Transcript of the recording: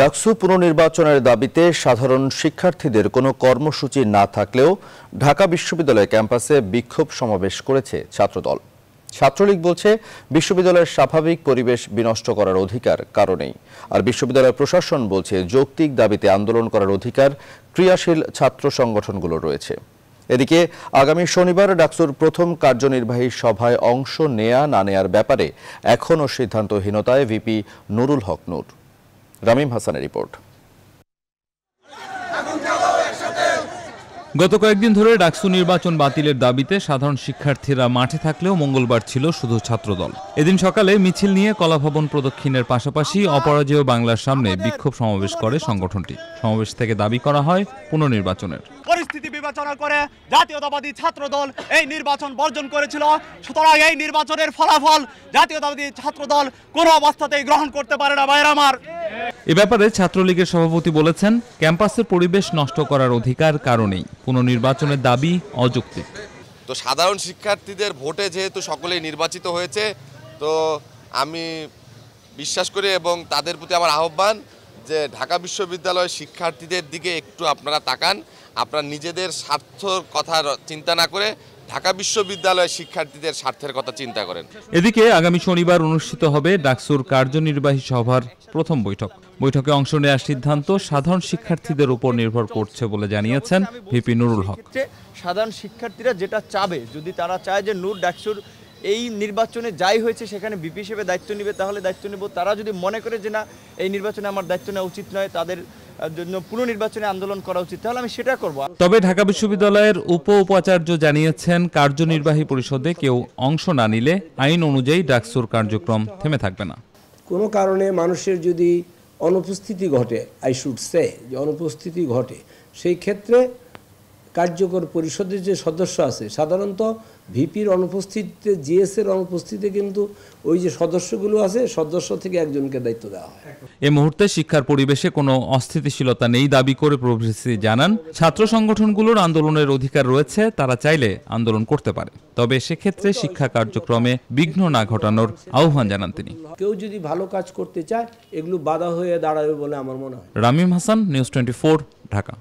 ডাকসু পুনর্নির্বাচনের দাবিতে সাধারণ শিক্ষার্থীদের কোনো কর্মসূচি না থাকলেও ঢাকা বিশ্ববিদ্যালয় ক্যাম্পাসে বিক্ষোভ সমাবেশ করেছে ছাত্রদল। ছাত্রলীগ বলছে, বিশ্ববিদ্যালয়ের স্বাভাবিক পরিবেশ বিনষ্ট করার অধিকার কারণেই। আর বিশ্ববিদ্যালয় প্রশাসন বলছে, যৌক্তিক দাবিতে আন্দোলন করার অধিকার ক্রিয়াশীল ছাত্র সংগঠনগুলো রয়েছে। এদিকে, আগামী শনিবার ডাকসুর প্রথম কার্যনির্বাহী সভায় অংশ নেয়া না নেয়ার ব্যাপারে এখনও সিদ্ধান্তহীনতায় ভিপি নুরুল হক নূর। রামিম হাসানের রিপোর্ট। গত কয়েকদিন ধরে ডাকসু নির্বাচন বাতিলের দাবিতে সাধারণ শিক্ষার্থীরা মাঠে থাকলেও মঙ্গলবার ছিল শুধু ছাত্রদল। এদিন সকালে মিছিল নিয়ে কলাভবন প্রদক্ষিণের পাশাপাশি অপরাজেয় বাংলার সামনে বিক্ষোভ সমাবেশ করে সংগঠনটি। সমাবেশ থেকে দাবি করা হয় পুনর্নির্বাচনের। পরিস্থিতি বিবেচনা করে জাতীয়তাবাদী ছাত্রদল এই নির্বাচন বর্জন করেছিল। সুতরাং এই নির্বাচনের ফলাফল জাতীয়তাবাদী ছাত্রদল কোনো অবস্থাতেই গ্রহণ করতে পারে না বাইরে আমার। এ ব্যাপারে ছাত্রলীগের সভাপতি বলেছেন, ক্যাম্পাসের পরিবেশ নষ্ট করার অধিকার কারণেই। পুনর্নির্বাচনের দাবি অযৌক্তিক। তো সাধারণ শিক্ষার্থীদের ভোটে যেহেতু সকলেই নির্বাচিত হয়েছে, তো আমি বিশ্বাস করি এবং তাদের প্রতি আমার আহ্বান যে ঢাকা বিশ্ববিদ্যালয়ের শিক্ষার্থীদের দিকে একটু আপনারা তাকান, আপনারা নিজেদের স্বার্থর কথা চিন্তা না করে ঢাকা বিশ্ববিদ্যালয়ের শিক্ষার্থীদের স্বার্থের কথা চিন্তা করেন। এদিকে আগামী শনিবার অনুষ্ঠিত হবে ডাকসুর কার্যনির্বাহী সভার প্রথম বৈঠক। বৈঠকে অংশ নেওয়ার সিদ্ধান্ত সাধারণ শিক্ষার্থীদের উপর নির্ভর করছে বলে জানিয়েছেন ভিপি নুরুল হক। সাধারণ শিক্ষার্থীরা যেটা চাবে যদি তারা চায় যে নূর ডাকসুর এই নির্বাচনে যাই হয়েছে সেখানে বিপি হিসেবে দায়িত্ব নেবে তাহলে দায়িত্ব নেব। তারা যদি মনে করে যে না এই নির্বাচনে আমার দায়িত্ব নেওয়া উচিত নয় তাদের জন্য পুনর্নির্বাচনে আন্দোলন করা উচিত তাহলে আমি সেটা করব। তবে ঢাকা বিশ্ববিদ্যালয়ের উপ উপাচার্য জানিয়েছেন কার্যনির্বাহী পরিষদে কেউ অংশ না নিলে আইন অনুযায়ী ডাকসুর কার্যক্রম থেমে থাকবে না। কোনো কারণে মানুষের যদি অনুপস্থিতি ঘটে আই শুড সে যে অনুপস্থিতি ঘটে সেই ক্ষেত্রে কার্যকর পরিষদের যে সদস্য আছে সাধারণত ভিপির অনুপস্থিতিতে জিএস এর অনুপস্থিতিতে কিন্তু ওই যে সদস্যগুলো আছে সদস্য থেকে একজনকে দায়িত্ব দেওয়া হয়। এ মুহূর্তে শিক্ষার পরিবেশে কোনো অস্থিতিশীলতা নেই দাবি করে প্রভৃতি জানান। ছাত্র সংগঠনগুলোর আন্দোলনের অধিকার রয়েছে তারা চাইলে আন্দোলন করতে পারে। তবে সেক্ষেত্রে শিক্ষা কার্যক্রমে বিঘ্ন না ঘটানোর আহ্বান জানান তিনি। কেউ যদি ভালো কাজ করতে চায় এগুলো বাধা হয়ে দাঁড়াবে বলে আমার মনে হয়। Ramim Hasan news twenty Dhaka.